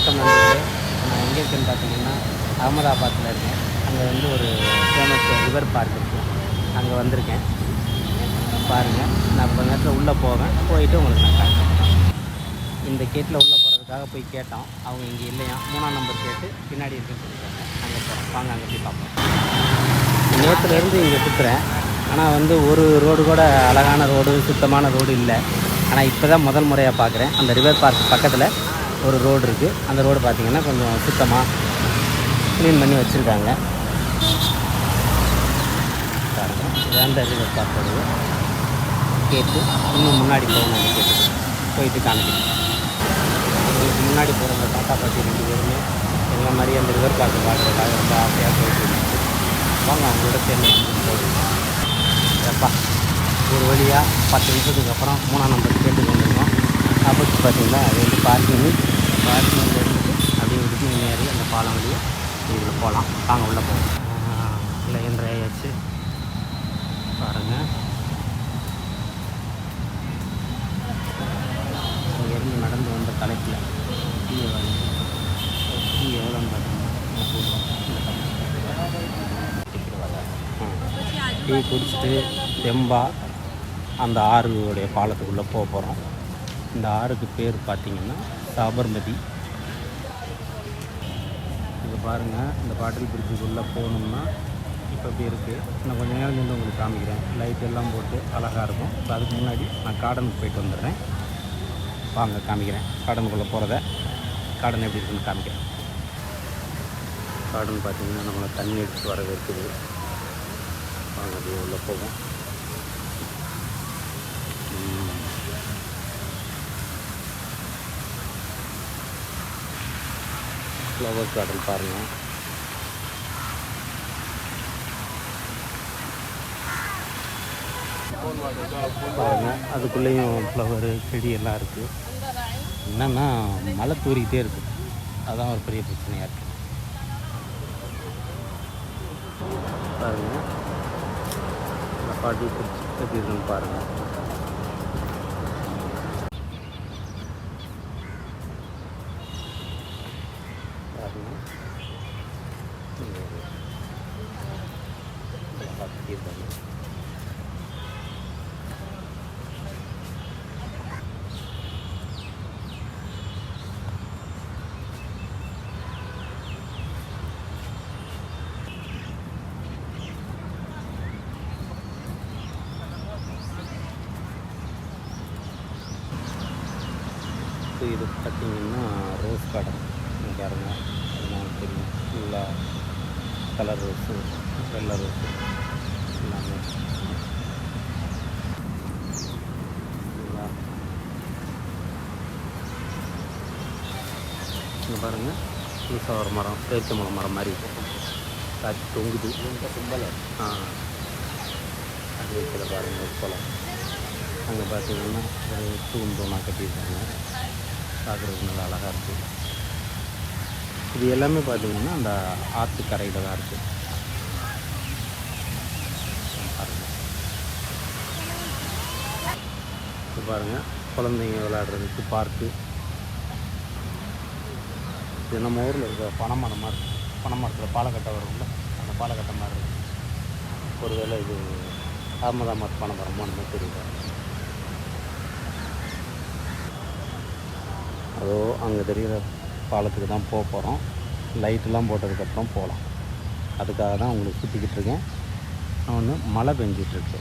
வணக்கம் நண்பர்களே. நான் எங்கே இருக்கேன்னு பார்த்தீங்கன்னா அகமதாபாத்தில் இருக்கேன். அங்கே வந்து ஒரு ஃபேமஸ் ரிவர் பார்க் இருக்குது அங்கே வந்திருக்கேன். பாருங்கள் நான் கொஞ்ச நேரத்தில் உள்ளே போவேன். போயிட்டு உங்களுக்கு நான் காட்டுறேன். இந்த கேட்டில் உள்ளே போகிறதுக்காக போய் கேட்டோம். அவங்க இங்கே இல்லையா? மூணாம் நம்பர் கேட்டு பின்னாடி இருக்குன்னு சொல்லிட்டாங்க அங்கே போகிறோம் வாங்க அங்கே போய் பார்ப்போம். நேற்றுலேருந்து இங்கே சுற்றுறேன் ஆனால் வந்து ஒரு ரோடு கூட அழகான ரோடு சுத்தமான ரோடு இல்லை. ஆனால் இப்போ தான் முதல் முறையாக பார்க்குறேன் அந்த ரிவர் பார்க் பக்கத்தில். ஒரு ரோடு இருக்குது அந்த ரோடு பார்த்திங்கன்னா கொஞ்சம் சுத்தமாக க்ளீன் பண்ணி வச்சுருக்காங்க. பாருங்கள் இதான் ரிவர் பார்க்கறது. கேட்டு இன்னும் முன்னாடி போகணும் அந்த கேட்டுக்கு போயிட்டு காமிக்கணும் உங்களுக்கு முன்னாடி போகிற அந்த தாத்தா பாட்டி ரெண்டு பேருமே எங்களை மாதிரி அந்த ரிவர் பார்க்க பார்க்குறதுக்காக ரொம்ப ஆசையாக போயிட்டு வாங்க அவங்களோட சேர்ந்து போகுது எப்பா ஒரு வழியாக பத்து நிமிஷத்துக்கு அப்புறம் மூணாம் நம்பர் கேட்டுக்கு ஆப்போசிட் பார்த்திங்கன்னா அது வந்து பார்க்கிங்கு பார்க்கிங்கில் இருந்துட்டு அப்படியே விட்டு முன்னேறி அந்த பாலம் வழியாக இதில் போகலாம். வாங்க உள்ளே போகலாம் இல்லை என்ற ஆயாச்சு. பாருங்கள் இங்கேருந்து நடந்து வந்த தலைப்பில் டீ வாங்கி டீ எவ்வளோன்னு பார்த்தீங்கன்னா டீ குடிச்சிட்டு தெம்பா அந்த ஆறுடைய பாலத்துக்குள்ளே போக போகிறோம் இந்த ஆறுக்கு பேர் பார்த்திங்கன்னா சாபர்மதி. இது பாருங்கள் இந்த பாட்டில் பிரிட்ஜுக்குள்ளே போகணும்னா இப்போ அப்படி இருக்குது நான் கொஞ்சம் நேரம் நின்று உங்களுக்கு காமிக்கிறேன். லைட் எல்லாம் போட்டு அழகாக இருக்கும். இப்போ அதுக்கு முன்னாடி நான் கார்டனுக்கு போயிட்டு வந்துடுறேன். வாங்க காமிக்கிறேன். கார்டனுக்குள்ளே போகிறத கார்டன் எப்படி இருக்குன்னு காமிக்கிறேன். கார்டன் பார்த்திங்கன்னா நம்மளை தண்ணி எடுத்து வரது இருக்குது. வாங்க அப்படியே உள்ளே போவோம். ஃப்ளவர் கார்டன் பாருங்கள் பாருங்கள் அதுக்குள்ளேயும் ஃப்ளவரு செடியெல்லாம் இருக்குது என்னென்னா மழை தூரிக்கிட்டே இருக்குது அதான் ஒரு பெரிய பிரச்சனையாக இருக்குது பாருங்கள் பாட்டி பிடிச்சி எப்படி இருக்குன்னு பாருங்கள் பாருங்க இங்க ஒரு அழகா கட்டியிருக்காங்க. ஸோ இது பார்த்தீங்கன்னா ரோஸ் கார்டன். இங்கே பாருங்க. அதெல்லாம் தெரியும் ஃபுல்லாக கலர் ரோஸு வெள்ளை ரோஸு எல்லாமே. இங்க பாருங்க. புதுசாக ஒரு மரம் பேரிச்சம்பழம் மரம் மாதிரி. காய்ச்சி தொங்குது. ஆ. அது வைக்கிற பாருங்க ஒரு குளம். அங்கே பார்த்தீங்கன்னா ஒரு தூண் தூணாக கட்டியிருக்காங்க. பார்க்குறதுக்கு நல்லா அழகாக இருக்குது இது எல்லாமே பார்த்திங்கன்னா அந்த ஆற்று கரையில் தான் இருக்குது பாருங்கள் பாருங்கள் குழந்தைங்க விளையாடுறதுக்கு பார்க்கு இது நம்ம ஊரில் இருக்க பனைமரம் மாதிரி இருக்கு. பனைமரத்தில் பாலக்கட்டை வரும்ல அந்த பாலக்கட்டை மாதிரி இருக்குது ஒருவேளை இது அகமதாபாத் பனைமரமோ நம்ம தெரியல. அதோ அங்கே தெரிகிற பாலத்துக்கு தான் போக போகிறோம் லைட்டெல்லாம் போட்டதுக்கப்புறம் போகலாம். அதுக்காக தான் உங்களுக்கு சுற்றிக்கிட்டு இருக்கேன். ஒன்று மழை பெஞ்சிட்ருக்கு